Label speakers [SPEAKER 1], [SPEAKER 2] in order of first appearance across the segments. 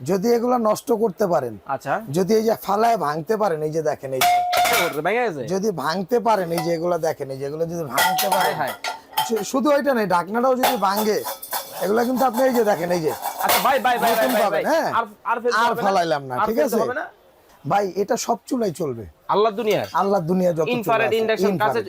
[SPEAKER 1] যদি এগুলো নষ্ট করতে পারেন
[SPEAKER 2] আচ্ছা।
[SPEAKER 1] যদি এই যে ফালায় ভাঙতে পারেন এই যে দেখেন এই যে, যদি ভাঙতে পারেন এই যে এগুলো দেখেন এই যেগুলো যদি ভাঙতে পারে
[SPEAKER 2] হায়।
[SPEAKER 1] শুধু ওইটা নেই ঢাকনাটাও যদি ভাঙে এগুলো কিন্তু আপনি এই যে দেখেন এই যে। হ্যাঁ?
[SPEAKER 2] আর
[SPEAKER 1] ফালাইলাম না, ঠিক আছে? ভাই এটা সব চুলাই চলবে।
[SPEAKER 2] আল্লাহ
[SPEAKER 1] আল্লাহ দুনিয়া যত
[SPEAKER 2] ইনফ্রারেড ইন্ডাকশন কাছে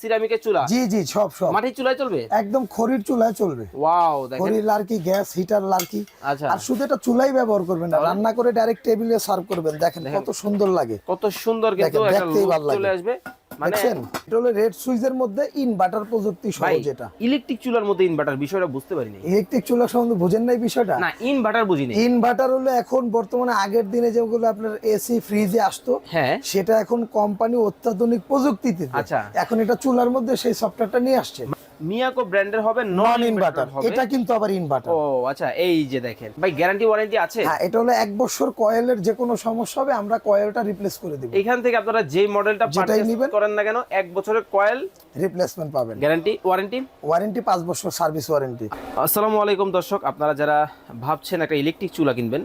[SPEAKER 2] সিরামিকের চুলা?
[SPEAKER 1] জি জি সব সব।
[SPEAKER 2] মাটির চুলায় চলবে?
[SPEAKER 1] একদম খড়ির চুলায় চলবে।
[SPEAKER 2] ওয়াও দেখেন।
[SPEAKER 1] খড়ির লারকি গ্যাস হিটার লার্কি।
[SPEAKER 2] আচ্ছা।
[SPEAKER 1] আর শুধু এটা চুলাই ব্যবহার করবেন না রান্না করে ডাইরেক্ট টেবিলে সার্ভ করবেন। দেখেন কত সুন্দর লাগে।
[SPEAKER 2] কত সুন্দর কিন্তু একটা
[SPEAKER 1] দেখতেই ভালো লাগে।
[SPEAKER 2] চলে আসবে।
[SPEAKER 1] দেখছেন? এটা হলো রেড সুইজের মধ্যে ইনভার্টার প্রযুক্তি সহ যেটা।
[SPEAKER 2] ইলেকট্রিক চুলার মধ্যে ইনভার্টার বিষয়টা বুঝতে পারিনি।
[SPEAKER 1] ইলেকট্রিক চুলা সম্বন্ধে বুঝেন নাই বিষয়টা?
[SPEAKER 2] না ইনভার্টার বুঝিনি।
[SPEAKER 1] ইনভার্টার হলো এখন বর্তমানে আগের দিনে যেগুলো আপনার এসি ফ্রিজে আসতো
[SPEAKER 2] হ্যাঁ।
[SPEAKER 1] সেটা এখন কোম্পানি অত্যাধুনিক প্রযুক্তিতে।
[SPEAKER 2] আচ্ছা।
[SPEAKER 1] এখন এটা চুলার মধ্যে সেই সফটওয়্যারটা নিয়ে আসছে।
[SPEAKER 2] মিয়াকো ব্র্যান্ডের হবে
[SPEAKER 1] নন ইনভার্টার এটা কিন্তু আবার ইনভার্টার
[SPEAKER 2] ও আচ্ছা এই যে দেখেন। ভাই গ্যারান্টি ওয়ারেন্টি আছে?
[SPEAKER 1] হ্যাঁ এটা হলো এক বছর কয়েলের যে কোনো সমস্যা হবে আমরা কয়েলটা রিপ্লেস করে দিব।
[SPEAKER 2] এখান থেকে আপনারা যেই মডেলটা পারচেজ করেন না কেন এক বছরের কয়েল
[SPEAKER 1] রিপ্লেসমেন্ট পাবেন।
[SPEAKER 2] গ্যারান্টি ওয়ারেন্টি
[SPEAKER 1] ওয়ারেন্টি পাঁচ বছর সার্ভিস ওয়ারেন্টি
[SPEAKER 2] আসসালামু আলাইকুম দর্শক আপনারা যারা ভাবছেন একটা ইলেকট্রিক চুলা কিনবেন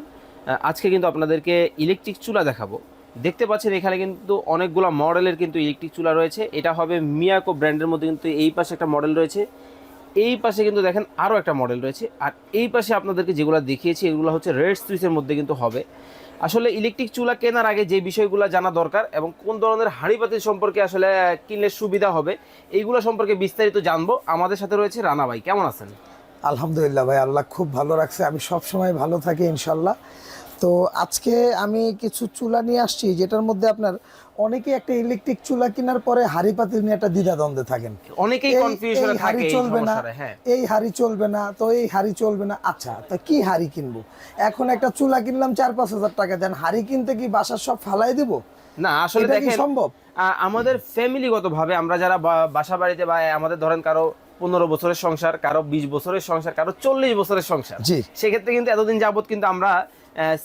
[SPEAKER 2] আজকে কিন্তু আপনাদেরকে ইলেকট্রিক চুলা দেখাবো। দেখতে পাচ্ছেন এখানে কিন্তু অনেকগুলো মডেলের কিন্তু ইলেকট্রিক চুলা রয়েছে। এটা হবে মিয়াকো ব্র্যান্ডের মধ্যে কিন্তু এই পাশে একটা মডেল রয়েছে। এই পাশে কিন্তু দেখেন আরও একটা মডেল রয়েছে। আর এই পাশে আপনাদেরকে যেগুলো দেখিয়েছি, এগুলো হচ্ছে রেড সুইচের মধ্যে কিন্তু হবে। আসলে ইলেকট্রিক চুলা কেনার আগে যে বিষয়গুলো জানা দরকার এবং কোন ধরনের হাঁড়ি পাতিল সম্পর্কে আসলে কিনলে সুবিধা হবে, এইগুলো সম্পর্কে বিস্তারিত জানব। আমাদের সাথে রয়েছে রানা ভাই, কেমন আছেন?
[SPEAKER 1] আলহামদুলিল্লাহ ভাই, আল্লাহ খুব ভালো রাখছে। আমি সব সময় ভালো থাকি ইনশাল্লাহ। তো আজকে আমি কিছু চুলা নিয়ে আসছি যেটার মধ্যে আপনার অনেকে একটা ইলেকট্রিক চুলা কেনার পরে হাড়ি পাতিল নিয়ে একটা দ্বিধা দ্বন্দ্বে থাকেন।
[SPEAKER 2] অনেকেই কনফিউশনে থাকে
[SPEAKER 1] হাড়ি
[SPEAKER 2] এই
[SPEAKER 1] চলবে না
[SPEAKER 2] হ্যাঁ।
[SPEAKER 1] এই হাড়ি চলবে না তো এই হাড়ি চলবে না। আচ্ছা তা কি হাড়ি কিনবো? এখন একটা চুলা কিনলাম চার পাঁচ হাজার টাকা দেন হাড়ি কিনতে কি বাসার সব ফালাই দিব?
[SPEAKER 2] না আসলে দেখেন
[SPEAKER 1] সম্ভব?
[SPEAKER 2] আমাদের ফ্যামিলিগত ভাবে আমরা যারা বাসা বাড়িতে বা আমাদের ধরেন কারও পনেরো বছরের সংসার কারও বিশ বছরের সংসার কারও চল্লিশ বছরের সংসার
[SPEAKER 1] জি।
[SPEAKER 2] সেক্ষেত্রে কিন্তু এতদিন যাবত কিন্তু আমরা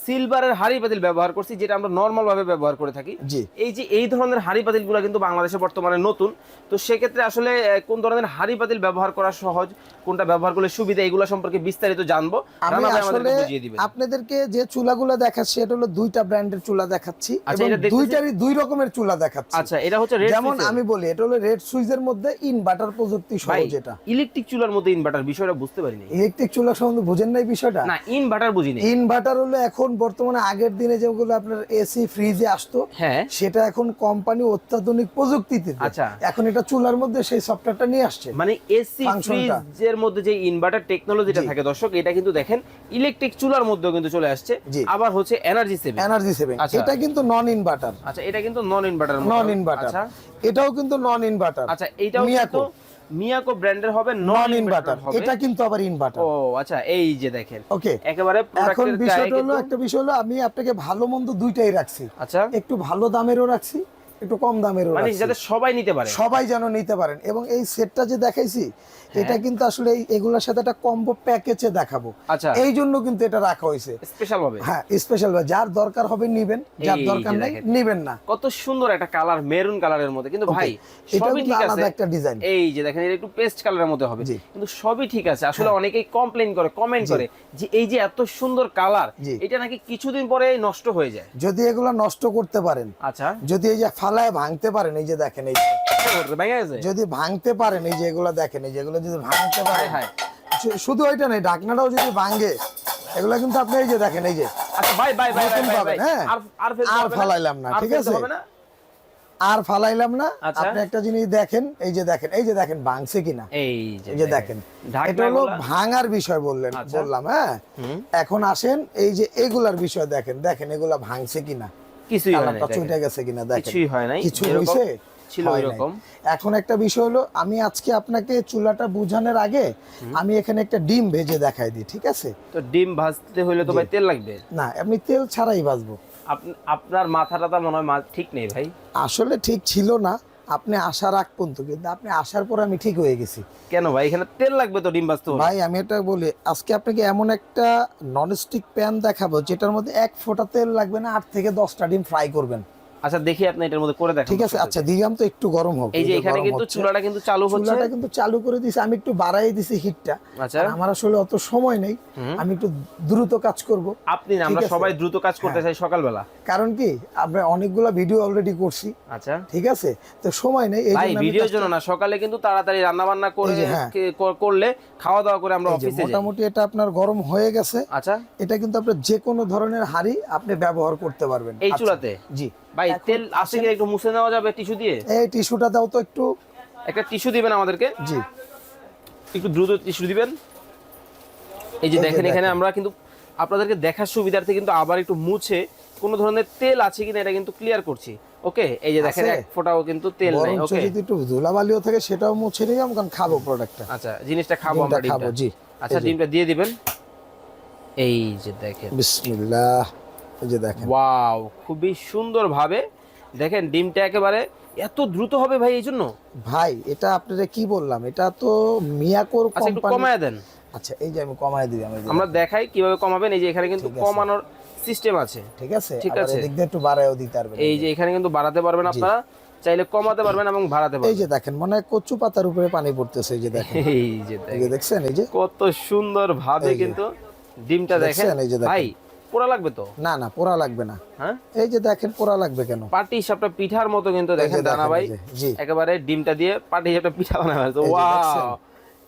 [SPEAKER 2] সিলভারের হাড়ি পাতিল ব্যবহার করছি যেটা আমরা নর্মাল ভাবে ব্যবহার করে থাকি। এই যে এই ধরনের হাড়ি পাতিলগুলো কিন্তু বাংলাদেশে বর্তমানে নতুন। তো সেক্ষেত্রে আসলে কোন ধরনের হাড়ি পাতিল ব্যবহার করা সহজ কোনটা ব্যবহার করলে সুবিধা এগুলো সম্পর্কে বিস্তারিত জানব।
[SPEAKER 1] আপনাদেরকে যে চুলাগুলো দেখাচ্ছি এটা হলো দুইটা ব্র্যান্ডের চুলা দেখাচ্ছি
[SPEAKER 2] আচ্ছা,
[SPEAKER 1] দুইটারই দুই রকমের চুলা দেখাচ্ছি।
[SPEAKER 2] আচ্ছা এটা হচ্ছে
[SPEAKER 1] যেমন আমি বলি এটা হলো রেড সুইচের মধ্যে ইনভার্টার প্রযুক্তি সহ যেটা।
[SPEAKER 2] ইলেকট্রিক চুলার মধ্যে ইনভার্টার বিষয়টা বুঝতে পারিনি।
[SPEAKER 1] ইলেকট্রিক চুলা সম্বন্ধে বুঝেন নাই বিষয়টা?
[SPEAKER 2] না ইনভার্টার বুঝিনি।
[SPEAKER 1] ইনভার্টার হলো এখন বর্তমানে আগের দিনে যেগুলো আপনার এসি ফ্রিজে আসতো
[SPEAKER 2] হ্যাঁ।
[SPEAKER 1] সেটা এখন কোম্পানি অত্যাধুনিক প্রযুক্তিতে
[SPEAKER 2] আচ্ছা।
[SPEAKER 1] এখন এটা চুলার মধ্যে সেই সফটওয়্যারটা নিয়ে আসছে।
[SPEAKER 2] মানে এসি ফ্রিজের মধ্যে যে ইনভার্টার টেকনোলজিটা। থাকে দর্শক এটা কিন্তু দেখেন ইলেকট্রিক চুলার মধ্যেও কিন্তু চলে আসছে। আবার হচ্ছে এনার্জি সেভিং
[SPEAKER 1] এনার্জি সেভিং। এটা কিন্তু নন ইনভার্টার
[SPEAKER 2] আচ্ছা এটা কিন্তু নন ইনভার্টার
[SPEAKER 1] নন ইনভার্টার এটাও কিন্তু নন ইনভার্টার
[SPEAKER 2] আচ্ছা এইটাও
[SPEAKER 1] মিয়াকো।
[SPEAKER 2] মিয়াকো ব্র্যান্ডের হবে
[SPEAKER 1] নন ইনভার্টার এটা কিন্তু আবার ইনভার্টার
[SPEAKER 2] ও আচ্ছা এই যে দেখেন।
[SPEAKER 1] ওকে।
[SPEAKER 2] একেবারে
[SPEAKER 1] এখন বিষয়টা হলো একটা বিষয় হলো আমি আপনাকে ভালো মন্দ দুইটাই রাখছি।
[SPEAKER 2] আচ্ছা।
[SPEAKER 1] একটু ভালো দামেরও রাখছি একটু কম দামেরও
[SPEAKER 2] মানে যাতে সবাই নিতে পারে।
[SPEAKER 1] সবাই যেন নিতে পারেন। এবং এই সেটটা যে দেখাইছি
[SPEAKER 2] হ্যাঁ।
[SPEAKER 1] এটা কিন্তু আসলে এগুলোর সাথে একটা কম্বো প্যাকেজে দেখাবো।
[SPEAKER 2] আচ্ছা।
[SPEAKER 1] এই জন্য কিন্তু এটা রাখা হয়েছে।
[SPEAKER 2] স্পেশাল ভাবে?
[SPEAKER 1] হ্যাঁ স্পেশাল যার দরকার হবে নিবেন যার দরকার নাই নিবেন না।
[SPEAKER 2] কত সুন্দর একটা কালার মেরুন কালারের মধ্যে। কিন্তু ভাই সবই ঠিক আছে।
[SPEAKER 1] একটা ডিজাইন
[SPEAKER 2] এই যে দেখেন এটা একটু পেস্ট কালারের মধ্যে হবে।
[SPEAKER 1] হ্যাঁ।
[SPEAKER 2] কিন্তু সবই ঠিক আছে। আসলে অনেকেই কমপ্লেইন করে কমেন্ট করে যে এই যে এত সুন্দর কালার। এটা নাকি কিছুদিন পরে নষ্ট হয়ে যায়।
[SPEAKER 1] যদি এগুলো নষ্ট করতে পারেন
[SPEAKER 2] আচ্ছা।
[SPEAKER 1] যদি এই যে ফালায় ভাঙতে পারেন এই যে দেখেন এই যদি ভাঙতে পারেন এই যে এগুলো দেখেন এই যেগুলো যদি ভাঙতে। শু- শুধু ওইটা নেই ঢাকনাটাও যদি ভাঙে এগুলো কিন্তু আপনি এই যে দেখেন এই যে?
[SPEAKER 2] আর
[SPEAKER 1] ফালাইলাম না, ঠিক আছে? আর ফালাইলাম না। আপনি একটা জিনিস দেখেন এই যে দেখেন এই যে দেখেন ভাঙছে কিনা?
[SPEAKER 2] এই যে
[SPEAKER 1] দেখেন। এটা হলো ভাঙার বিষয় বললেন
[SPEAKER 2] আচ্ছা।
[SPEAKER 1] বললাম হ্যাঁ? এখন আসেন এই যে এগুলার বিষয় দেখেন দেখেন এগুলা ভাঙছে কিনা?
[SPEAKER 2] কিছুই হয়
[SPEAKER 1] না চুইটা গেছে কিনা দেখেন।
[SPEAKER 2] কিছুই হয় নাই
[SPEAKER 1] কিছু হইছে?
[SPEAKER 2] ছিল এরকম।
[SPEAKER 1] এখন একটা বিষয় হলো আমি আজকে আপনাকে চুলাটা বুঝানোর আগে আমি এখানে একটা ডিম ভেজে দেখাই দিই ঠিক আছে?
[SPEAKER 2] তো ডিম ভাজতে হলে তো ভাই তেল লাগবে?
[SPEAKER 1] না আমি তেল ছাড়াই ভাজবো।
[SPEAKER 2] আপ- আপনার মাথাটা তো মনে হয় ঠিক নেই ভাই।
[SPEAKER 1] আসলে ঠিক ছিল না আপনি আসার আগ পর্যন্ত কিন্তু আপনি আসার পর আমি ঠিক হয়ে গেছি।
[SPEAKER 2] কেন ভাই? এখানে তেল লাগবে তো ডিম ভাজতে
[SPEAKER 1] ভাই আমি এটা বলি আজকে আপনাকে এমন একটা ননস্টিক প্যান দেখাবো যেটার মধ্যে এক ফোঁটা তেল লাগবে না আট থেকে দশটা ডিম ফ্রাই করবেন।
[SPEAKER 2] আচ্ছা দেখি আপনি এটার মধ্যে করে দেখেন
[SPEAKER 1] ঠিক আছে আচ্ছা দিলাম তো একটু গরম হোক
[SPEAKER 2] এই যে এখানে কিন্তু চুলাটা কিন্তু চালু হচ্ছে।
[SPEAKER 1] চুলাটা কিন্তু চালু করে দিয়েছি আমি একটু বাড়াই দিছি হিটটা
[SPEAKER 2] আচ্ছা।
[SPEAKER 1] আমার আসলে অত সময় নেই আমি একটু দ্রুত কাজ করব।
[SPEAKER 2] আপনি না আমরা সবাই দ্রুত কাজ করতে চাই সকালবেলা।
[SPEAKER 1] কারণ কি আমরা অনেকগুলো ভিডিও অলরেডি করছি।
[SPEAKER 2] আচ্ছা।
[SPEAKER 1] ঠিক আছে? তো সময় নেই এই জন্য
[SPEAKER 2] ভিডিওর জন্য না সকালে কিন্তু তাড়াতাড়ি রান্না বান্না করে
[SPEAKER 1] হ্যাঁ।
[SPEAKER 2] করলে খাওয়া দাওয়া করে আমরা অফিসে যাই।
[SPEAKER 1] মোটামুটি এটা আপনার গরম হয়ে গেছে।
[SPEAKER 2] আচ্ছা।
[SPEAKER 1] এটা কিন্তু আপনার যে কোনো ধরনের হাড়ি আপনি ব্যবহার করতে পারবেন।
[SPEAKER 2] এই
[SPEAKER 1] আচ্ছা,
[SPEAKER 2] চুলাতে?
[SPEAKER 1] জি।
[SPEAKER 2] ভাই তেল আছে কি একটু মুছে নেওয়া যাবে টিস্যু দিয়ে?
[SPEAKER 1] এই টিস্যুটা দাও তো একটু।
[SPEAKER 2] একটা টিস্যু দিবেন আমাদেরকে?
[SPEAKER 1] জি।
[SPEAKER 2] একটু দ্রুত টিস্যু দিবেন। এই যে দেখেন এখানে আমরা কিন্তু আপনাদেরকে দেখার সুবিধার্থে কিন্তু আবার একটু মুছে কোনো ধরনের তেল আছে কিনা এটা কিন্তু ক্লিয়ার করছি। ওকে এই যে দেখেন? এক ফোঁটাও কিন্তু তেল নেই। ওকে
[SPEAKER 1] যদি একটু ধুলাবালিও থাকে সেটাও মুছে নিলাম কারণ খাব প্রোডাক্টটা
[SPEAKER 2] আচ্ছা জিনিসটা খাব আমরা ডিমটা।
[SPEAKER 1] জি।
[SPEAKER 2] আচ্ছা ডিমটা দিয়ে দিবেন। এই যে দেখেন।
[SPEAKER 1] বিসমিল্লাহ। এই যে দেখেন
[SPEAKER 2] ওয়াও খুবই সুন্দর ভাবে দেখেন ডিমটা একেবারে এত দ্রুত হবে ভাই এই জন্য
[SPEAKER 1] ভাই এটা আপনারা কি বললাম এটা তো মিয়াকোর
[SPEAKER 2] আচ্ছা
[SPEAKER 1] কোম্পানি
[SPEAKER 2] কমায় দেন
[SPEAKER 1] আচ্ছা এই যে আমি কমায় দিলাম
[SPEAKER 2] আমরা দেখাই কীভাবে কমাবেন এই যে এখানে কিন্তু কমানোর সিস্টেম আছে
[SPEAKER 1] ঠিক আছে
[SPEAKER 2] ঠিক আছে।
[SPEAKER 1] এদিক দিয়ে একটু বাড়ায়ও দিতে পারবেন
[SPEAKER 2] এই যে এখানে কিন্তু বাড়াতে পারবেন আপনারা চাইলে কমাতে পারবেন এবং বাড়াতে
[SPEAKER 1] এই যে দেখেন মনে হয় কচু পাতার উপরে পানি পড়তেছে এই যে দেখেন
[SPEAKER 2] এই যে দেখেন
[SPEAKER 1] দেখছেন এই যে
[SPEAKER 2] কত সুন্দর ভাবে কিন্তু ডিমটা দেখেন
[SPEAKER 1] এই যে দেখেন।
[SPEAKER 2] ভাই পোড়া লাগবে তো?
[SPEAKER 1] না না পোড়া লাগবে না।
[SPEAKER 2] হ্যাঁ?
[SPEAKER 1] এই যে দেখেন পোড়া লাগবে কেন?
[SPEAKER 2] পাটি সাপটা পিঠার মতো কিন্তু দেখেন দানা ভাই।
[SPEAKER 1] জি।
[SPEAKER 2] একেবারে ডিমটা দিয়ে পাটি সাপটা পিঠা বানানো হয়েছে ওয়াও!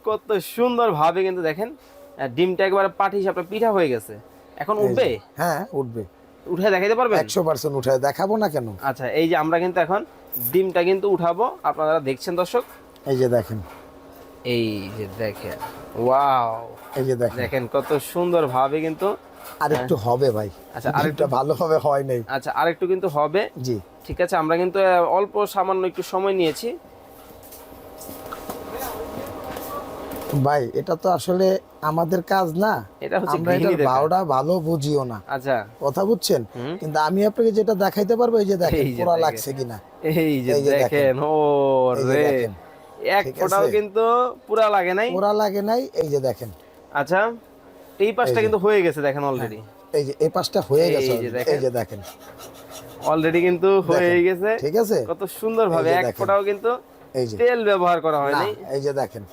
[SPEAKER 2] কত সুন্দর ভাবে কিন্তু দেখেন ডিমটা একেবারে পাটি সাপটা পিঠা হয়ে গেছে। এখন উঠবে?
[SPEAKER 1] হ্যাঁ উঠবে।
[SPEAKER 2] উঠে দেখাইতে পারবেন?
[SPEAKER 1] একশো পার্সেন্ট উঠায় দেখাবো না কেন?
[SPEAKER 2] আচ্ছা এই যে আমরা কিন্তু এখন ডিমটা কিন্তু উঠাবো। আপনারা দেখছেন দর্শক?
[SPEAKER 1] এই যে দেখেন।
[SPEAKER 2] এই যে দেখেন। ওয়াও!
[SPEAKER 1] এই যে দেখেন।
[SPEAKER 2] দেখেন কত সুন্দর ভাবে কিন্তু
[SPEAKER 1] আর একটু হবে ভাই।
[SPEAKER 2] আচ্ছা,
[SPEAKER 1] আরেকটা ভালোভাবে হয় নাই।
[SPEAKER 2] আচ্ছা আরেকটু কিন্তু হবে।
[SPEAKER 1] জি।
[SPEAKER 2] ঠিক আছে আমরা কিন্তু অল্প সামান্য একটু সময় নিয়েছি।
[SPEAKER 1] ভাই এটা তো আসলে আমাদের কাজ না।
[SPEAKER 2] এটা হচ্ছে
[SPEAKER 1] আমরা
[SPEAKER 2] কাজ।
[SPEAKER 1] ভাওটা ভালো বুঝিও না।
[SPEAKER 2] আচ্ছা।
[SPEAKER 1] কথা বুঝছেন? কিন্তু আমি আপনাকে যেটা দেখাইতে পারব এই যে দেখেন পোড়া লাগছে কিনা।
[SPEAKER 2] এই যে
[SPEAKER 1] দেখেন।
[SPEAKER 2] ও রে। এক ফোঁটাও কিন্তু পুরা লাগে নাই।
[SPEAKER 1] পোড়া লাগে নাই এই যে দেখেন।
[SPEAKER 2] আচ্ছা। এই পাশটা কিন্তু হয়ে গেছে দেখেন অলরেডি
[SPEAKER 1] এই যে এই পাশটা হয়ে গেছে। এই যে দেখেন।
[SPEAKER 2] অলরেডি কিন্তু হয়ে গেছে।
[SPEAKER 1] ঠিক আছে?
[SPEAKER 2] কত সুন্দর ভাবে এক ফোঁটাও কিন্তু
[SPEAKER 1] এই যে।
[SPEAKER 2] তেল ব্যবহার করা হয়নি।
[SPEAKER 1] এই যে দেখেন।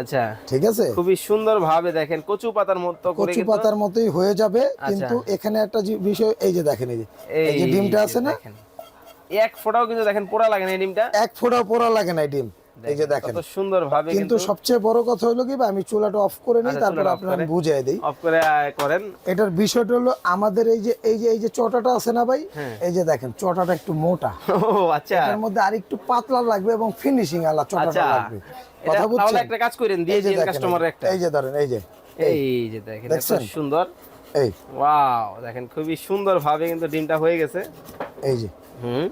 [SPEAKER 2] আচ্ছা।
[SPEAKER 1] ঠিক আছে?
[SPEAKER 2] খুবই সুন্দর ভাবে দেখেন কচু পাতার মতো করে
[SPEAKER 1] কচু পাতার মতোই হয়ে যাবে
[SPEAKER 2] আচ্ছা।
[SPEAKER 1] কিন্তু এখানে একটা বিষয় এই যে দেখেন এই যে। এই যে ডিমটা আছে না।
[SPEAKER 2] এক ফোঁটাও কিন্তু দেখেন পোড়া লাগে না এই ডিমটা?
[SPEAKER 1] এক ফোঁটাও পোড়া লাগে না ডিম। এই যে দেখেন
[SPEAKER 2] কত সুন্দর ভাবে
[SPEAKER 1] কিন্তু সবচেয়ে বড় কথা হলো কি আমি চুলাটা অফ করে নিই
[SPEAKER 2] আচ্ছা,
[SPEAKER 1] তারপর আপনার বুঝিয়ে দিই।
[SPEAKER 2] অফ করে করেন।
[SPEAKER 1] এটার বিষয়টা হলো আমাদের এই যে এই যে এই যে চটাটা আছে না ভাই
[SPEAKER 2] হ্যাঁ।
[SPEAKER 1] এই যে দেখেন চটাটা একটু মোটা।
[SPEAKER 2] ও আচ্ছা।
[SPEAKER 1] এর মধ্যে আর একটু পাতলা লাগবে এবং ফিনিশিং আলা চটাটা
[SPEAKER 2] আচ্ছা।
[SPEAKER 1] লাগবে। কথা
[SPEAKER 2] তাহলে একটা কাজ করেন দিয়ে দিন কাস্টমারের একটা।
[SPEAKER 1] এই যে ধরেন এই যে
[SPEAKER 2] এই। যে দেখেন এত সুন্দর।
[SPEAKER 1] এই।
[SPEAKER 2] ওয়াও দেখেন খুবই সুন্দর ভাবে কিন্তু ডিমটা হয়ে গেছে।
[SPEAKER 1] এই যে।
[SPEAKER 2] হুম।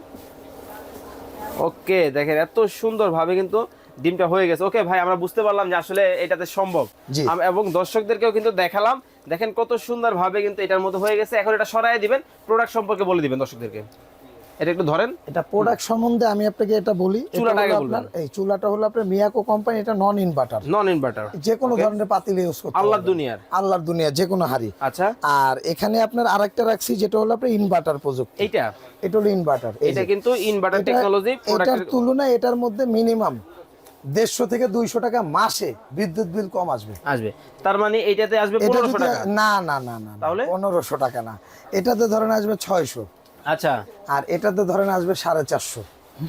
[SPEAKER 2] ওকে দেখেন এত সুন্দর ভাবে কিন্তু ডিমটা হয়ে গেছে। ওকে ভাই আমরা বুঝতে পারলাম যে আসলে এটাতে সম্ভব। এবং দর্শকদেরকেও কিন্তু দেখালাম। দেখেন কত সুন্দর ভাবে কিন্তু এটার মতো হয়ে গেছে। এখন এটা সরাই দিবেন। প্রোডাক্ট সম্পর্কে বলে দিবেন দর্শকদেরকে। এটা একটু ধরেন।
[SPEAKER 1] এটা প্রোডাক্ট সম্বন্ধে আমি আপনাকে এটা বলি।
[SPEAKER 2] চুলাটা
[SPEAKER 1] আপনার এই চুলাটা হলো আপনার মিয়াকো কোম্পানি এটা নন ইনভার্টার
[SPEAKER 2] নন ইনভার্টার
[SPEAKER 1] যে কোনো ধরনের পাতিল ইউজ করতে
[SPEAKER 2] আল্লাহর দুনিয়ার।
[SPEAKER 1] আল্লাহর দুনিয়া যে কোনো হাড়ি।
[SPEAKER 2] আচ্ছা।
[SPEAKER 1] আর এখানে আপনার আরেকটা রাখছি যেটা হলো আপনার ইনভার্টার প্রযুক্তি।
[SPEAKER 2] এইটা?
[SPEAKER 1] এটা হলো ইনভার্টার
[SPEAKER 2] এটা কিন্তু ইনভার্টার টেকনোলজি
[SPEAKER 1] এটার তুলনায় এটার মধ্যে মিনিমাম দেড়শো থেকে দুইশো টাকা মাসে বিদ্যুৎ বিল কম আসবে।
[SPEAKER 2] আসবে। তার মানে এইটাতে আসবে
[SPEAKER 1] এটা
[SPEAKER 2] পনেরোশো টাকা?
[SPEAKER 1] না না না না
[SPEAKER 2] তাহলে?
[SPEAKER 1] পনেরোশো টাকা না। এটাতে ধরেন আসবে ছয়শো।
[SPEAKER 2] আচ্ছা।
[SPEAKER 1] আর এটাতে ধরেন আসবে সাড়ে চারশো।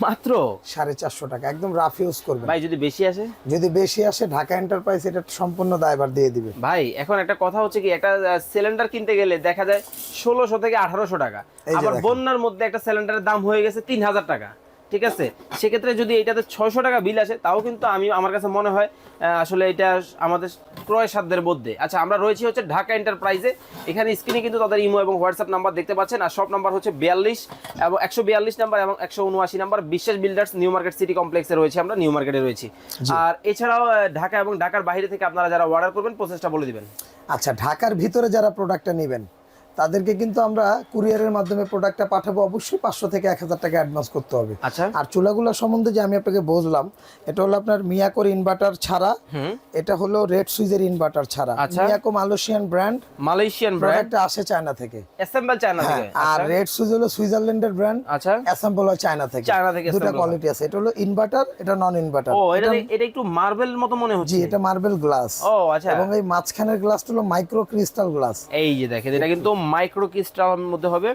[SPEAKER 2] মাত্র?
[SPEAKER 1] সাড়ে চারশো টাকা একদম রাফ ইউজ করবে
[SPEAKER 2] ভাই যদি বেশি আসে?
[SPEAKER 1] যদি বেশি আসে ঢাকা এন্টারপ্রাইজ এটা সম্পূর্ণ দায়বার দিয়ে দিবে।
[SPEAKER 2] ভাই এখন একটা কথা হচ্ছে কি একটা সিলিন্ডার কিনতে গেলে দেখা যায় ষোলোশো থেকে আঠারোশো টাকা। আবার বন্যার মধ্যে একটা সিলিন্ডারের দাম হয়ে গেছে তিন হাজার টাকা। ঠিক আছে? সেক্ষেত্রে যদি এটাতে ছয়শো টাকা বিল আসে তাও কিন্তু আমি আমার কাছে মনে হয় আসলে এটা আমাদের ক্রয় সাধ্যের মধ্যে। আচ্ছা আমরা রয়েছি হচ্ছে ঢাকা এন্টারপ্রাইজে এখানে স্ক্রিনে কিন্তু তাদের ইমো এবং হোয়াটসঅ্যাপ নাম্বার দেখতে পাচ্ছেন আর সব নাম্বার হচ্ছে বিয়াল্লিশ এবং একশো বিয়াল্লিশ নাম্বার এবং একশো উনআশি নাম্বার বিশ্বাস বিল্ডার্স নিউ মার্কেট সিটি কমপ্লেক্সে রয়েছে আমরা নিউ মার্কেটে রয়েছি। আর এছাড়াও ঢাকা এবং ঢাকার বাইরে থেকে আপনারা যারা অর্ডার করবেন প্রসেসটা বলে দিবেন।
[SPEAKER 1] আচ্ছা ঢাকার ভিতরে যারা প্রোডাক্টটা নেবেন তাদেরকে কিন্তু আমরা কুরিয়ারের মাধ্যমে প্রোডাক্টটা পাঠাবো অবশ্যই পাঁচশো থেকে এক হাজার টাকা অ্যাডভান্স করতে হবে।
[SPEAKER 2] আচ্ছা।
[SPEAKER 1] আর চুলাগুলো সম্বন্ধে যে আমি আপনাকে বললাম এটা হলো আপনার মিয়াকোর ইনভার্টার ছাড়া এটা হলো রেড সুইজের ইনভার্টার ছাড়া।
[SPEAKER 2] আচ্ছা।
[SPEAKER 1] Miyako Malaysian brand
[SPEAKER 2] Malaysian brand
[SPEAKER 1] প্রোডাক্টটা আসে চায়না থেকে।
[SPEAKER 2] অ্যাসেম্বল চায়না
[SPEAKER 1] হ্যাঁ
[SPEAKER 2] থেকে।
[SPEAKER 1] আর রেড সুইজ হলো সুইজারল্যান্ডের ব্র্যান্ড
[SPEAKER 2] আচ্ছা।
[SPEAKER 1] অ্যাসেম্বল হয় চায়না থেকে।
[SPEAKER 2] চায়না থেকে
[SPEAKER 1] দুটো কোয়ালিটি আছে। এটা হলো ইনভার্টার এটা নন ইনভার্টার
[SPEAKER 2] ও এটা এটা একটু মার্বেল মতো মনে হচ্ছে।
[SPEAKER 1] জি এটা মার্বেল গ্লাস
[SPEAKER 2] ও আচ্ছা।
[SPEAKER 1] এবং এই মাঝখানের গ্লাসটা হলো মাইক্রো ক্রিস্টাল গ্লাস
[SPEAKER 2] এই যে দেখেন এটা কিন্তু মাইক্রো ক্রিস্টালের মধ্যে হবে।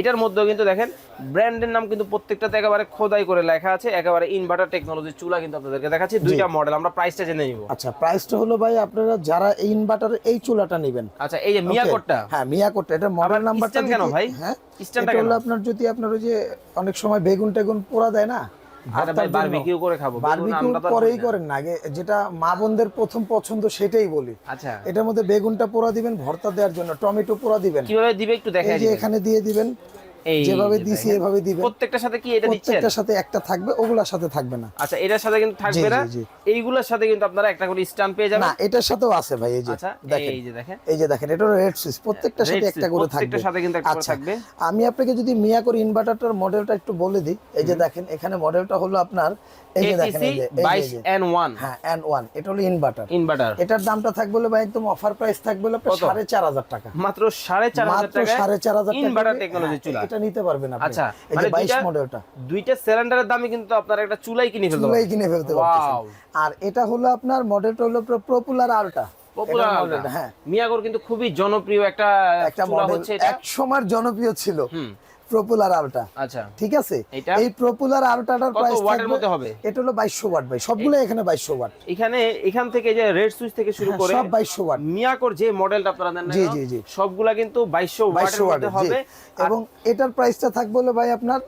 [SPEAKER 2] এটার মধ্যেও কিন্তু দেখেন ব্র্যান্ডের নাম কিন্তু প্রত্যেকটাতে একেবারে খোদাই করে লেখা আছে একেবারে ইনভার্টার টেকনোলজি চুলা কিন্তু আপনাদেরকে দেখাচ্ছি। দুইটা মডেল আমরা প্রাইসটা জেনে নিব।
[SPEAKER 1] আচ্ছা প্রাইসটা হলো ভাই আপনারা যারা এই ইনভার্টার এই চুলাটা নেবেন।
[SPEAKER 2] আচ্ছা এই যে মিয়াকোটটা
[SPEAKER 1] হ্যাঁ মিয়াকোটটা এটা মডেল নাম্বারটা
[SPEAKER 2] কেন ভাই?
[SPEAKER 1] হ্যাঁ?
[SPEAKER 2] স্ট্যান্ডটা
[SPEAKER 1] হলো আপনার যদি আপনার ওই যে অনেক সময় বেগুন টেগুন পোড়া দেয় না?
[SPEAKER 2] বারবিকিউ করে খাব।
[SPEAKER 1] বারবিকিউ
[SPEAKER 2] আমরা তো আর
[SPEAKER 1] পরেই করেন না। আগে যেটা মা বোনদের প্রথম পছন্দ সেটাই বলি।
[SPEAKER 2] আচ্ছা।
[SPEAKER 1] এটার মধ্যে বেগুনটা পোড়া দিবেন ভর্তা দেওয়ার জন্য টমেটো পোড়া দিবেন।
[SPEAKER 2] কীভাবে দিবে একটু দেখাই
[SPEAKER 1] এখানে দিয়ে দিবেন যেভাবে দিছি এভাবে দিবেন।
[SPEAKER 2] প্রত্যেকটার সাথে কি এটা দিচ্ছেন?
[SPEAKER 1] প্রত্যেকটার সাথে একটা থাকবে ওগুলার সাথে থাকবে না।
[SPEAKER 2] আচ্ছা এটার সাথে কিন্তু থাকবে না। এইগুলোর সাথে কিন্তু আপনারা একটা করে স্ট্যান্ড পেয়ে যাবেন।
[SPEAKER 1] না এটার সাথেও আছে ভাই এই যে
[SPEAKER 2] আচ্ছা
[SPEAKER 1] দেখেন।
[SPEAKER 2] এই যে দেখেন।
[SPEAKER 1] এই যে দেখেন এটা রেড সুইচ প্রত্যেকটার সাথে একটা করে থাকবে।
[SPEAKER 2] প্রত্যেকটার সাথে কিন্তু একটা করে
[SPEAKER 1] আচ্ছা
[SPEAKER 2] থাকবে।
[SPEAKER 1] আমি আপনাকে যদি মিয়া করে ইনভার্টারটার মডেলটা একটু বলে দিই। এই যে দেখেন এখানে মডেলটা হলো আপনার এই যে দেখেন এই যে এই যে, এই
[SPEAKER 2] বাইশ
[SPEAKER 1] যে
[SPEAKER 2] এন ওয়ান
[SPEAKER 1] হ্যাঁ এন এটা হলো ইনভার্টার
[SPEAKER 2] ইনভার্টার
[SPEAKER 1] এটার দামটা থাকবে ভাই একদম অফার প্রাইস থাকবে হলো আপনার
[SPEAKER 2] কত?
[SPEAKER 1] সাড়ে চার হাজার টাকা।
[SPEAKER 2] মাত্র সাড়ে চার হাজার
[SPEAKER 1] মাত্র
[SPEAKER 2] টাকা
[SPEAKER 1] সাড়ে চার হাজার টাকা
[SPEAKER 2] ইনভার্টার টেকনোলজি চুলা।
[SPEAKER 1] এটা নিতে পারবেন আপনি।
[SPEAKER 2] আচ্ছা,
[SPEAKER 1] এই
[SPEAKER 2] মানে
[SPEAKER 1] যে বাইশ
[SPEAKER 2] দুইটা-
[SPEAKER 1] মডেলটা।
[SPEAKER 2] দুইটা সিলিন্ডারের দামে কিন্তু আপনারা একটা চুলাই কিনে ফেলতে
[SPEAKER 1] চুলাই কিনে ফেলতে পারতেছেন। আর এটা হলো আপনার মডেলটা হলো পপুলার আলটা
[SPEAKER 2] পপুলার
[SPEAKER 1] হ্যাঁ।
[SPEAKER 2] মিয়াগর কিন্তু খুবই জনপ্রিয় একটা
[SPEAKER 1] একটা মডেল
[SPEAKER 2] হচ্ছে এটা।
[SPEAKER 1] এক সময় জনপ্রিয় ছিল।
[SPEAKER 2] হুম
[SPEAKER 1] পপুলার আলটা
[SPEAKER 2] আচ্ছা।
[SPEAKER 1] ঠিক আছে? এই পপুলার আলটাটার
[SPEAKER 2] কত
[SPEAKER 1] প্রাইস
[SPEAKER 2] ওয়াটের মধ্যে হবে?
[SPEAKER 1] এটা হলো বাইশশো ওয়াট ভাই। সবগুলো এখানে বাইশশো ওয়াট
[SPEAKER 2] এখানে এখান থেকে যে রেড সুইচ থেকে শুরু করে
[SPEAKER 1] হ্যাঁ, সব বাইশশো ওয়াট
[SPEAKER 2] মিয়াকোর যে মডেলটা আপনারা দেন না
[SPEAKER 1] জি, জি, জি।
[SPEAKER 2] সবগুলা কিন্তু বাইশশো
[SPEAKER 1] বাইশশো
[SPEAKER 2] ওয়াটের মধ্যে হবে।
[SPEAKER 1] এবং এটার প্রাইসটা থাকবে হলো ভাই আপনার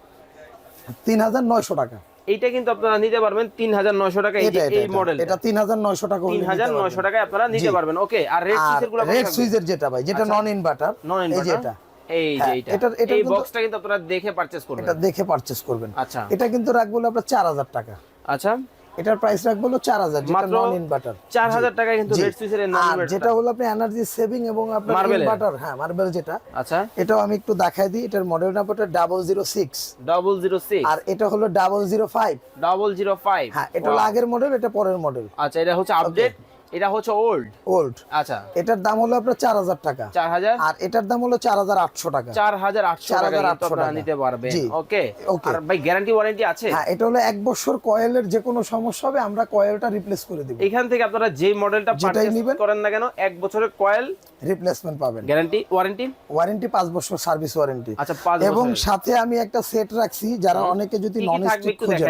[SPEAKER 1] তিন হাজার নয়শো টাকা।
[SPEAKER 2] এইটা কিন্তু আপনারা নিতে পারবেন তিন হাজার নয়শো টাকা এই এই মডেল
[SPEAKER 1] এটা তিন হাজার নয়শো টাকা
[SPEAKER 2] তিন হাজার নয়শো টাকায় আপনারা নিতে পারবেন। ওকে আর রেড সুইচেরগুলো
[SPEAKER 1] রেড সুইচের যেটা ভাই যেটা নন ইনভার্টার
[SPEAKER 2] নন
[SPEAKER 1] এই যে
[SPEAKER 2] ইনভার্টার
[SPEAKER 1] এটা।
[SPEAKER 2] এই যে
[SPEAKER 1] হ্যাঁ,
[SPEAKER 2] এইটা।
[SPEAKER 1] এটার- এটার
[SPEAKER 2] এই বক্সটা কিন্তু আপনারা দেখে পারচেজ করবেন।
[SPEAKER 1] এটা দেখে পারচেস করবেন।
[SPEAKER 2] আচ্ছা।
[SPEAKER 1] এটা কিন্তু রাখব হলো আপনার টাকা।
[SPEAKER 2] আচ্ছা।
[SPEAKER 1] এটার প্রাইস রাখব হলো চার হাজার যেটা নন ইনভার্টার
[SPEAKER 2] চার হাজার কিন্তু রেড সুইচের নন
[SPEAKER 1] আর যেটা হলো আপনি এনার্জি সেভিং এবং আপনার ইনভার্টার হ্যাঁ মার্বেল যেটা।
[SPEAKER 2] আচ্ছা।
[SPEAKER 1] এটাও আমি একটু দেখাই দিই এটার মডেল নাম্বারটা double zero six
[SPEAKER 2] double zero six
[SPEAKER 1] আর এটা হলো double zero five
[SPEAKER 2] double zero five
[SPEAKER 1] হ্যাঁ এটা হলো আগের মডেল এটা পরের মডেল
[SPEAKER 2] আচ্ছা এটা হচ্ছে আপডেট এটা হচ্ছে ওল্ড
[SPEAKER 1] ওল্ড
[SPEAKER 2] আচ্ছা।
[SPEAKER 1] এটার দাম হলো আপনার চার হাজার টাকা।
[SPEAKER 2] চার হাজার?
[SPEAKER 1] আর এটার দাম হলো চার হাজার আটশো টাকা।
[SPEAKER 2] চার হাজার আটশো টাকা আটশো
[SPEAKER 1] টাকা।
[SPEAKER 2] নিতে
[SPEAKER 1] পারবে
[SPEAKER 2] ওকে। ওকে। ভাই গ্যারান্টি ওয়ারেন্টি আছে?
[SPEAKER 1] হ্যাঁ এটা হলো এক বছর কয়েলের যে কোনো সমস্যা হবে আমরা কয়েলটা রিপ্লেস করে দিব।
[SPEAKER 2] এখান থেকে আপনারা যে মডেলটা পারচেজ। করেন না কেন এক বছরের কয়েল
[SPEAKER 1] রিপ্লেসমেন্ট পাবেন।
[SPEAKER 2] গ্যারান্টি ওয়ারেন্টি
[SPEAKER 1] ওয়ারেন্টি পাঁচ বছর সার্ভিস ওয়ারেন্টি
[SPEAKER 2] আচ্ছা পাঁচ
[SPEAKER 1] এবং সাথে আমি একটা সেট রাখছি যারা অনেকে যদি নন স্টিক খোঁজেন।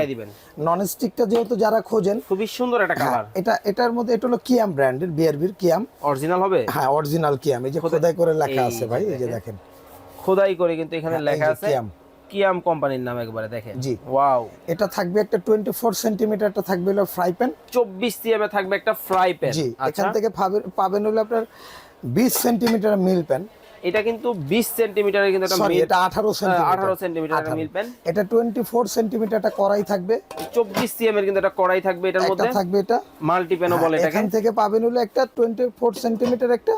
[SPEAKER 1] নন স্টিকটা যেহেতু যারা খোঁজেন
[SPEAKER 2] খুবই সুন্দর একটা
[SPEAKER 1] হ্যাঁ,
[SPEAKER 2] কালার
[SPEAKER 1] এটা এটার মধ্যে এটা হলো কিয়াম ব্র্যান্ডের বিআরবির কিয়াম
[SPEAKER 2] অরিজিনাল হবে?
[SPEAKER 1] হ্যাঁ অরিজিনাল কিয়াম এই যে খোদাই করে লেখা আছে ভাই এই যে দেখেন।
[SPEAKER 2] খোদাই করে কিন্তু এখানে
[SPEAKER 1] হ্যাঁ,
[SPEAKER 2] লেখা আছে
[SPEAKER 1] কিয়াম।
[SPEAKER 2] কিয়াম কোম্পানির নাম একবারে দেখেন।
[SPEAKER 1] জি।
[SPEAKER 2] ওয়াও
[SPEAKER 1] এটা থাকবে একটা টোয়েন্টি ফোর সেন্টিমিটারটা থাকবে হলো ফ্রাই প্যান
[SPEAKER 2] চব্বিশ সিএম থাকবে একটা ফ্রাই প্যান
[SPEAKER 1] জি
[SPEAKER 2] আচ্ছা।
[SPEAKER 1] এখান থেকে পাবেন- পাবেন হলো আপনার বিশ সেন্টিমিটার মিল প্যান
[SPEAKER 2] এটা কিন্তু বিশ সেন্টিমিটারের কিন্তু একটা
[SPEAKER 1] সরি
[SPEAKER 2] মিল
[SPEAKER 1] এটা আঠারো সেন্টিমিটার
[SPEAKER 2] আঠারো সেন্টিমিটার। একটা মিল প্যান
[SPEAKER 1] এটা টোয়েন্টি ফোর সেন্টিমিটারটা কড়াই থাকবে।
[SPEAKER 2] চব্বিশ সিএম এর কিন্তু একটা কড়াই থাকবে এটার মধ্যে।
[SPEAKER 1] থাকবে এটা।
[SPEAKER 2] মাল্টি প্যানও বলে
[SPEAKER 1] হ্যাঁ,
[SPEAKER 2] এটাকে।
[SPEAKER 1] এখান থেকে পাবেন হলো একটা টোয়েন্টি ফোর সেন্টিমিটার একটা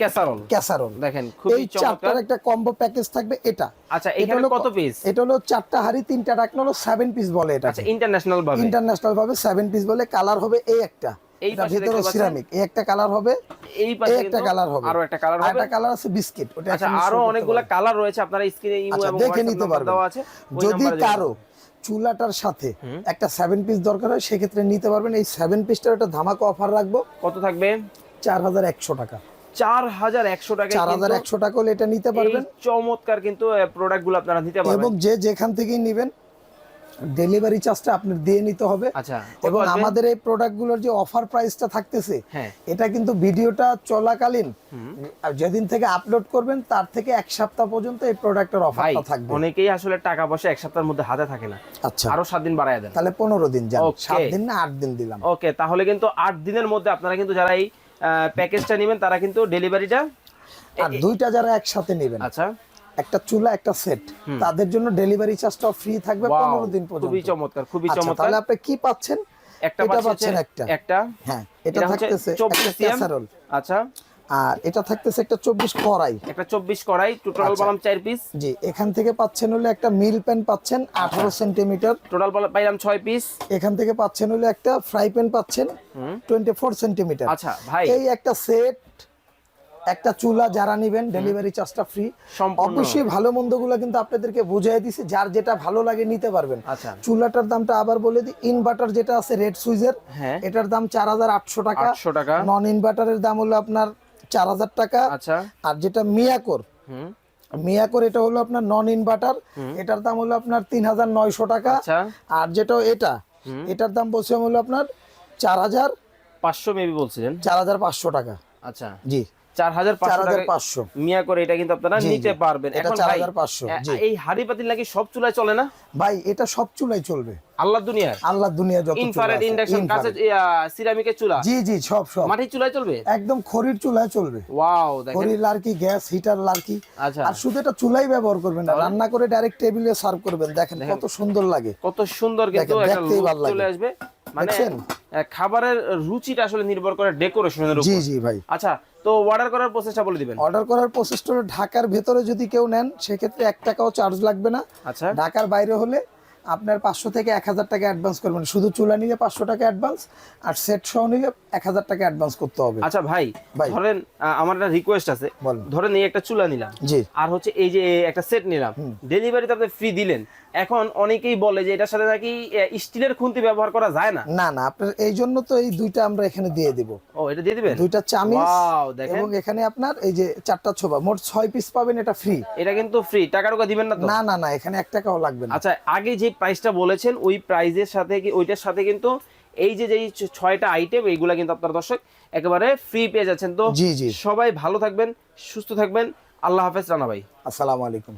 [SPEAKER 2] ক্যাসারল।
[SPEAKER 1] ক্যাসারোল।
[SPEAKER 2] দেখেন খুবই
[SPEAKER 1] চারটার
[SPEAKER 2] চমৎকার।
[SPEAKER 1] একটা কম্বো প্যাকেজ থাকবে এটা।
[SPEAKER 2] আচ্ছা
[SPEAKER 1] এটা হলো
[SPEAKER 2] কত পিস
[SPEAKER 1] এটা হলো চারটা হাড়ি তিনটা রাখনো হলো সেভেন পিস বলে এটা
[SPEAKER 2] আচ্ছা ইন্টারন্যাশনাল ভাবে।
[SPEAKER 1] ইন্টারন্যাশনাল ভাবে সেভেন পিস বলে কালার হবে এই একটা।
[SPEAKER 2] এই পাশে
[SPEAKER 1] ভিতরে
[SPEAKER 2] দেখতে পাচ্ছেন?
[SPEAKER 1] সিরামিক এই একটা কালার হবে
[SPEAKER 2] এই পাশে
[SPEAKER 1] একটা কালার হবে।
[SPEAKER 2] আরও একটা কালার হবে।
[SPEAKER 1] একটা কালার আছে বিস্কিট ওটা
[SPEAKER 2] আচ্ছা
[SPEAKER 1] আরও
[SPEAKER 2] অনেকগুলো কালার রয়েছে আপনারা স্ক্রিনে ইমো
[SPEAKER 1] আচ্ছা
[SPEAKER 2] এবং
[SPEAKER 1] দেখে নিতে পারবেন। যদি কারও চুলাটার সাথে একটা সেভেন পিস দরকার হয় সেক্ষেত্রে নিতে পারবেন। এই সেভেন পিসটার একটা ধামাকা অফার রাখব।
[SPEAKER 2] কত থাকবে?
[SPEAKER 1] চার হাজার একশো টাকা।
[SPEAKER 2] চার হাজার একশো টাকা
[SPEAKER 1] চার হাজার একশো টাকা হলে এটা নিতে পারবেন।
[SPEAKER 2] চমৎকার কিন্তু প্রোডাক্টগুলো আপনারা নিতে
[SPEAKER 1] এবং যে যেখান থেকেই নেবেন ডেলিভারি চার্জটা আপনার দিয়ে নিতে হবে।
[SPEAKER 2] আচ্ছা
[SPEAKER 1] এবং আমাদের এই প্রোডাক্টগুলোর যে অফার প্রাইসটা থাকতেছে
[SPEAKER 2] হ্যাঁ।
[SPEAKER 1] এটা কিন্তু ভিডিওটা চলাকালীন যেদিন থেকে আপলোড করবেন তার থেকে এক সপ্তাহ পর্যন্ত এই প্রোডাক্টের অফারটা থাকবে।
[SPEAKER 2] অনেকেই আসলে টাকা পয়সা এক সপ্তাহের মধ্যে হাতে থাকে না।
[SPEAKER 1] আচ্ছা।
[SPEAKER 2] আরও সাত দিন বাড়ায় দেন।
[SPEAKER 1] তাহলে পনেরো দিন যান. সাত দিন না আট দিন দিলাম।
[SPEAKER 2] ওকে তাহলে কিন্তু আট দিনের মধ্যে আপনারা কিন্তু যারা এই প্যাকেজটা নেবেন তারা কিন্তু ডেলিভারিটা
[SPEAKER 1] আর দুইটা যারা একসাথে নেবেন।
[SPEAKER 2] আচ্ছা।
[SPEAKER 1] একটা চুলা একটা সেট। তাদের জন্য ডেলিভারি চার্জটা ফ্রি থাকবে পনেরো দিন পর্যন্ত।
[SPEAKER 2] খুবই চমৎকার খুবই
[SPEAKER 1] আচ্ছা,
[SPEAKER 2] চমৎকার।
[SPEAKER 1] তাহলে আপনি কি পাচ্ছেন?
[SPEAKER 2] একটা পাচ্ছেন
[SPEAKER 1] একটা।
[SPEAKER 2] একটা।
[SPEAKER 1] হ্যাঁ এটা থাকতেছে
[SPEAKER 2] চব্বিশ
[SPEAKER 1] একটা
[SPEAKER 2] সিএম।
[SPEAKER 1] ক্যাসারোল
[SPEAKER 2] আচ্ছা।
[SPEAKER 1] আর এটা থাকতেছে একটা চব্বিশ কড়াই।
[SPEAKER 2] একটা চব্বিশ কড়াই টোটাল। বললাম চার পিস
[SPEAKER 1] জি এখান থেকে পাচ্ছেন হলে একটা মিল প্যান পাচ্ছেন আঠারো সেন্টিমিটার
[SPEAKER 2] টোটাল পাইলাম ছয় পিস
[SPEAKER 1] এখান থেকে পাচ্ছেন হলে একটা ফ্রাই প্যান পাচ্ছেন টোয়েন্টি ফোর সেন্টিমিটার
[SPEAKER 2] আচ্ছা ভাই।
[SPEAKER 1] এই একটা সেট একটা চুলা যারা নিবেন ডেলিভারি চার্জটা ফ্রি অবশ্যই ভালো মন্দগুলো কিন্তু আপনাদেরকে বুঝিয়ে দিছি যার যেটা ভালো লাগে নিতে পারবেন।
[SPEAKER 2] আচ্ছা।
[SPEAKER 1] চুলাটার দামটা আবার বলে দিই ইনভার্টার যেটা আছে রেড সুইজের
[SPEAKER 2] হ্যাঁ।
[SPEAKER 1] এটার দাম চার হাজার আটশো টাকা।
[SPEAKER 2] টাকা।
[SPEAKER 1] নন ইনভার্টারের দাম হলো আপনার চার হাজার টাকা।
[SPEAKER 2] আচ্ছা।
[SPEAKER 1] আর যেটা মিয়াকোর মিয়াকোর এটা হলো আপনার নন ইনভার্টার এটার দাম হলো আপনার তিন হাজার নয়শো টাকা।
[SPEAKER 2] আচ্ছা।
[SPEAKER 1] আর যেটা এটা এটার দাম বলছিলাম হলো আপনার চার হাজার
[SPEAKER 2] পাঁচশো মেবি বলছিলেন।
[SPEAKER 1] চার হাজার পাঁচশো টাকা।
[SPEAKER 2] আচ্ছা।
[SPEAKER 1] জি।
[SPEAKER 2] চার হাজার
[SPEAKER 1] চার
[SPEAKER 2] পাঁচশো
[SPEAKER 1] হাজার
[SPEAKER 2] টাকা
[SPEAKER 1] পাঁচশো।
[SPEAKER 2] মিয়া করে এটা কিন্তু আপনারা নিতে পারবেন। এখন ভাই
[SPEAKER 1] হাজার পাঁচশো
[SPEAKER 2] এ-
[SPEAKER 1] জি।
[SPEAKER 2] এই হাড়ি পাতিল নাকি সব চুলায় চলে না?
[SPEAKER 1] ভাই এটা সব চুলাই চলবে।
[SPEAKER 2] আল্লাহ দুনিয়ার?
[SPEAKER 1] আল্লাহ দুনিয়া যত
[SPEAKER 2] ইনফ্রারেড ইন্ডাকশন কাছে সিরামিকের চুলা?
[SPEAKER 1] জি জি সব সব।
[SPEAKER 2] মাটির চুলায় চলবে?
[SPEAKER 1] একদম খড়ির চুলায় চলবে।
[SPEAKER 2] ওয়াও দেখেন।
[SPEAKER 1] খড়ির লার্কি গ্যাস হিটার লার্কি
[SPEAKER 2] আচ্ছা।
[SPEAKER 1] আর শুধু এটা চুলাই ব্যবহার করবেন না রান্না করে ডাইরেক্ট টেবিলে সার্ভ করবেন। দেখেন কত সুন্দর লাগে।
[SPEAKER 2] কত সুন্দর কিন্তু। চলে আসবে। মানে খাবারের রুচিটা আসলে নির্ভর করে ডেকোরেশনের উপর।
[SPEAKER 1] জি জি ভাই।
[SPEAKER 2] আচ্ছা তো অর্ডার করার প্রসেসটা বলে দিবেন।
[SPEAKER 1] অর্ডার করার প্রসেসটা ঢাকার ভেতরে যদি কেউ নেন সেক্ষেত্রে এক টাকাও চার্জ লাগবে না।
[SPEAKER 2] আচ্ছা।
[SPEAKER 1] ঢাকার বাইরে হলে আপনার পাঁচশো থেকে এক হাজার টাকা অ্যাডভান্স করবেন। শুধু চুলা নিলে পাঁচশো টাকা অ্যাডভান্স আর সেট সহ নিলে এক হাজার টাকা অ্যাডভান্স করতে হবে।
[SPEAKER 2] আচ্ছা ভাই
[SPEAKER 1] ভাই।
[SPEAKER 2] ধরেন আমার একটা রিকোয়েস্ট আছে। ধরেন এই একটা চুলা নিলাম।
[SPEAKER 1] জি।
[SPEAKER 2] আর হচ্ছে এই যে একটা সেট নিলাম। ডেলিভারিতে আপনি ফ্রি দিলেন। এখন অনেকেই বলে যে এটার সাথে নাকি স্টিলের খুন্তি ব্যবহার করা যায় না।
[SPEAKER 1] না না আপনার এই জন্য তো এই দুইটা আমরা এখানে দিয়ে দিব।
[SPEAKER 2] ও এটা দিয়ে দিবেন?
[SPEAKER 1] দুইটা চামিচ। এবং এখানে আপনার এই যে চারটা ছোবা মোট ছয় পিস পাবেন এটা ফ্রি
[SPEAKER 2] এটা কিন্তু ফ্রি টাকা টাকা দিবেন না তো?
[SPEAKER 1] না না না এখানে এক টাকাও লাগবে না।
[SPEAKER 2] আচ্ছা আগে যে প্রাইসটা বলেছেন ওই প্রাইজের সাথে ওইটার সাথে কিন্তু এই যে যেই ছয়টা আইটেম এইগুলা কিন্তু আপনার দর্শক একেবারে ফ্রি পেয়ে যাচ্ছেন। তো
[SPEAKER 1] জি জি।
[SPEAKER 2] সবাই ভালো থাকবেন সুস্থ থাকবেন। আল্লাহ হাফেজ রানা ভাই।
[SPEAKER 1] আসসালামু আলাইকুম।